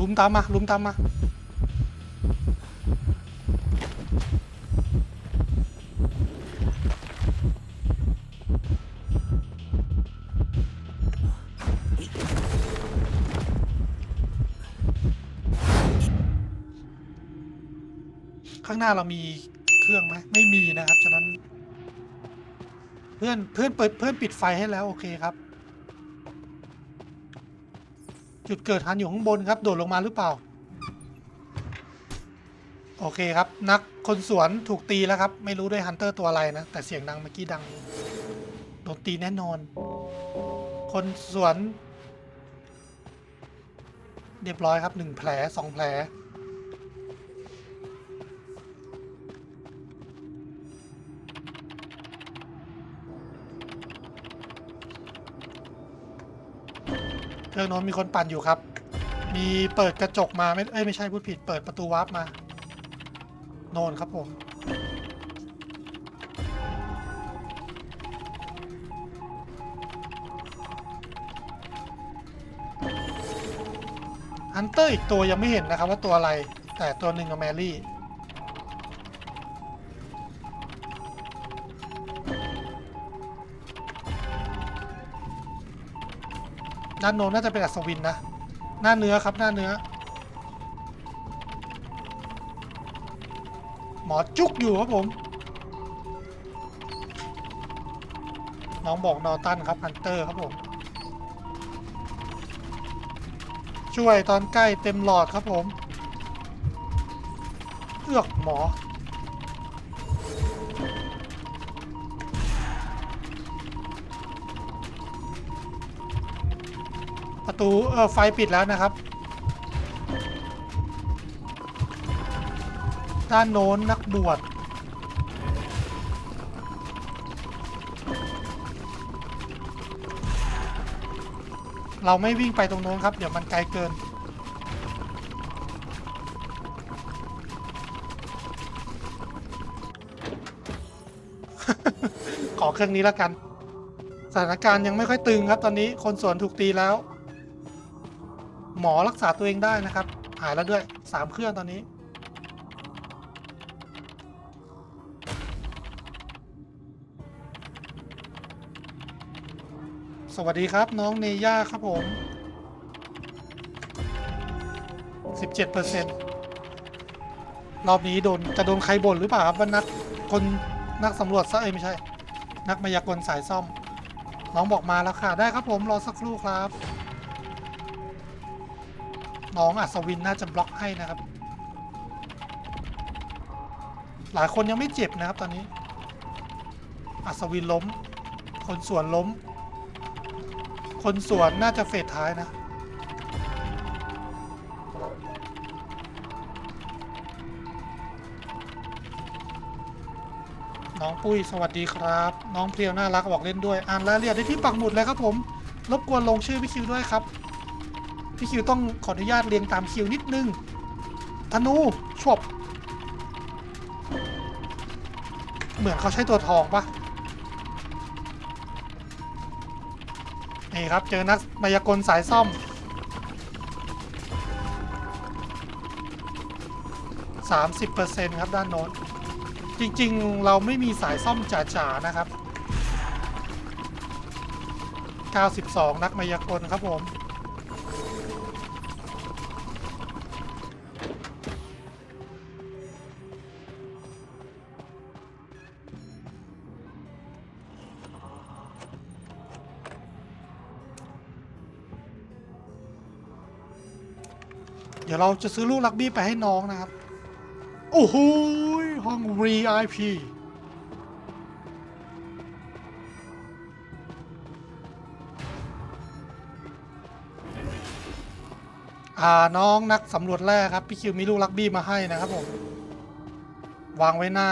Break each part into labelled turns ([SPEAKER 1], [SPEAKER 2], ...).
[SPEAKER 1] ลุมตามมาลุมตามมาข้างหน้าเรามีเครื่องไหมไม่มีนะครับ ฉะนั้น เพื่อนเพื่อนเปิดเพื่อนปิดไฟให้แล้ว โอเคครับ จุดเกิดฮันอยู่ข้างบนครับ โดดลงมาหรือเปล่า โอเคครับ นักคนสวนถูกตีแล้วครับ ไม่รู้ด้วยฮันเตอร์ตัวอะไรนะ แต่เสียงดังเมื่อกี้ดังโดนตีแน่นอน คนสวน เรียบร้อยครับหนึ่งแผลสองแผล เครื่องโน้นมีคนปั่นอยู่ครับ มีเปิดกระจกมาไม่เอ้ยไม่ใช่พูดผิด เปิดประตูวาร์ปมา โนนครับผมฮันเตอร์อีกตัวยังไม่เห็นนะครับว่าตัวอะไรแต่ตัวหนึ่งกับแมรี่ ด้านโน้นน่าจะเป็นอัศวินนะ หน้าเนื้อครับหน้าเนื้อ หมอจุกอยู่ครับผม น้องบอกนอตันครับฮันเตอร์ครับผม ช่วยตอนใกล้เต็มหลอดครับผม เอือกหมอ ตูเออไฟปิดแล้วนะครับ ด้านโน้นนักบวชเราไม่วิ่งไปตรงโน้นครับ เดี๋ยวมันไกลเกิน ขอเครื่องนี้แล้วกัน สถานการณ์ยังไม่ค่อยตึงครับตอนนี้คนสวนถูกตีแล้ว หมอรักษาตัวเองได้นะครับ หายแล้วด้วยสามเครื่องตอนนี้ สวัสดีครับน้องเนย่าครับผม 17%รอบนี้โดนจะโดนใครบ่นหรือเปล่าครับว่านักคนนักสำรวจซะเอ้ยไม่ใช่ นักมายากลสายซ่อม น้องบอกมาแล้วค่ะ ได้ครับผมรอสักครู่ครับ น้องอัศวินน่าจะบล็อกให้นะครับ หลายคนยังไม่เจ็บนะครับตอนนี้ อัศวินล้ม คนสวนล้ม คนสวนน่าจะเฟสท้ายนะน้องปุ้ยสวัสดีครับ น้องเพียวน่ารักบอกเล่นด้วย อ่านรายละเอียดได้ที่ปักหมุดเลยครับผม รบกวนลงชื่อพี่คิวด้วยครับ พี่คิวต้องขออนุญาตเรียงตามคิวนิดนึงธนูชบเหมือนเขาใช้ตัวทองปะนี่ครับ เจอนักมายากลสายซ่อม 30%ครับ ด้านโน้น จริง ๆ เราไม่มีสายซ่อมจ๋าๆ นะครับ 92 นักมายากลครับผม เดี๋ยวเราจะซื้อลูกลักบี้ไปให้น้องนะครับ โอ้โหยห้อง VIP อ่าน้องนักสำรวจแร่ครับ พี่คิวมีลูกลักบี้มาให้นะครับผม วางไว้หน้า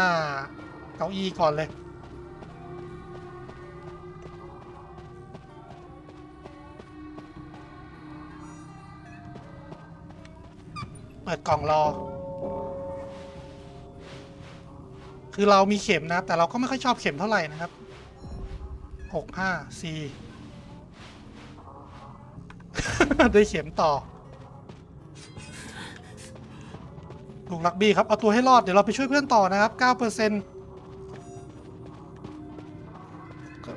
[SPEAKER 1] เก้าอี้ก่อนเลย เปิดกล่องรอ คือเรามีเข็มนะ แต่เราก็ไม่ค่อยชอบเข็มเท่าไหร่นะครับหกห้าสี่ได้เข็มต่อลูกลักบี้ครับ เอาตัวให้รอด เดี๋ยวเราไปช่วยเพื่อนต่อนะครับ 9%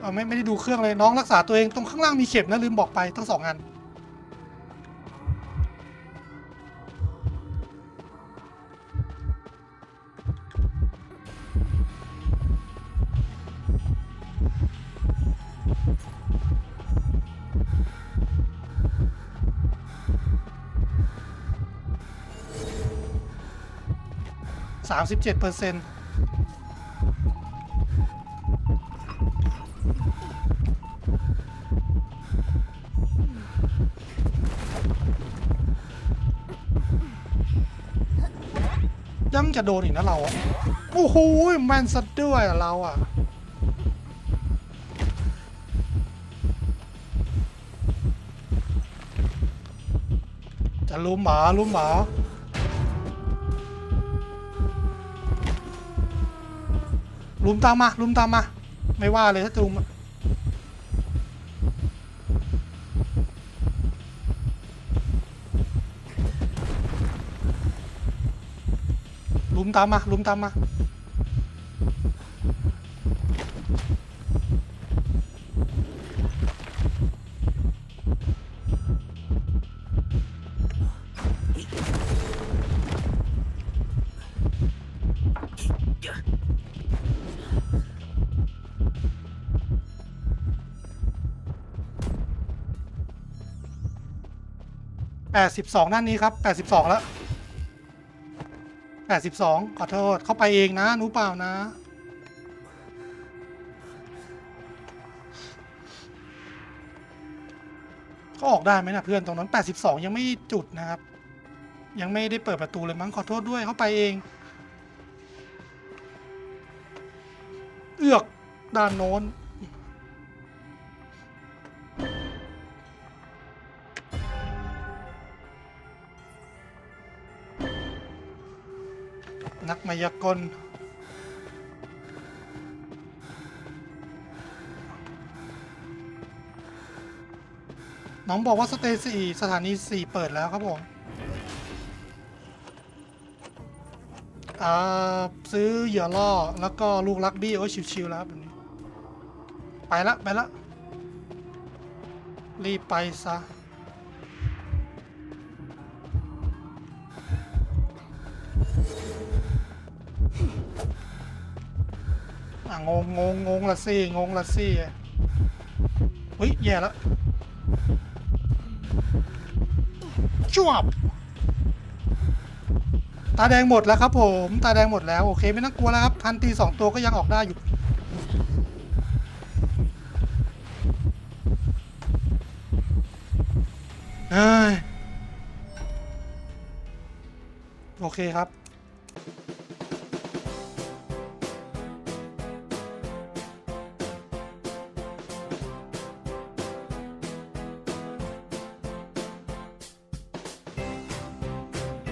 [SPEAKER 1] เอาไม่ไม่ได้ดูเครื่องเลยน้องรักษาตัวเองตรงข้างล่างมีเข็มนะลืมบอกไปทั้งสองอัน 37%ยังจะโดนอีกนะเราอะโอ้โหแมนสัดด้วยอะเราอะจะลุมหมาลุมหมา ลุมตามมาลุมตามมา ไม่ว่าเลยถ้าจูมลุมตามมาลุมตามมา แปดสิบสองด้านนี้ครับแปดสิบสองแล้วแปดสิบสองขอโทษ เข้าไปเองนะ หนูเปล่านะ ก็ออกได้ไหมนะเพื่อนตรงนั้นแปดสิบสองยังไม่จุดนะครับ ยังไม่ได้เปิดประตูเลยมั้ง ขอโทษด้วย เข้าไปเอง เอือกด้านโน้น นักมายากลน้องบอกว่าสเตย์สี่สถานีสี่เปิดแล้วครับผมอ่าซื้อเหยื่อล่อ แล้วก็ลูกลักบี้ โอ้ชิวๆแล้วแบบนี้ ไปละ ไปละ รีบไปซะ อะงงงงงงละสิงงละสิเฮ้ยแย่แล้วจวบตาแดงหมดแล้วครับผม ตาแดงหมดแล้วโอเคไม่ต้องกลัวแล้วครับพันตีสองตัวก็ยังออกได้อยู่เอ้ยโอเคครับ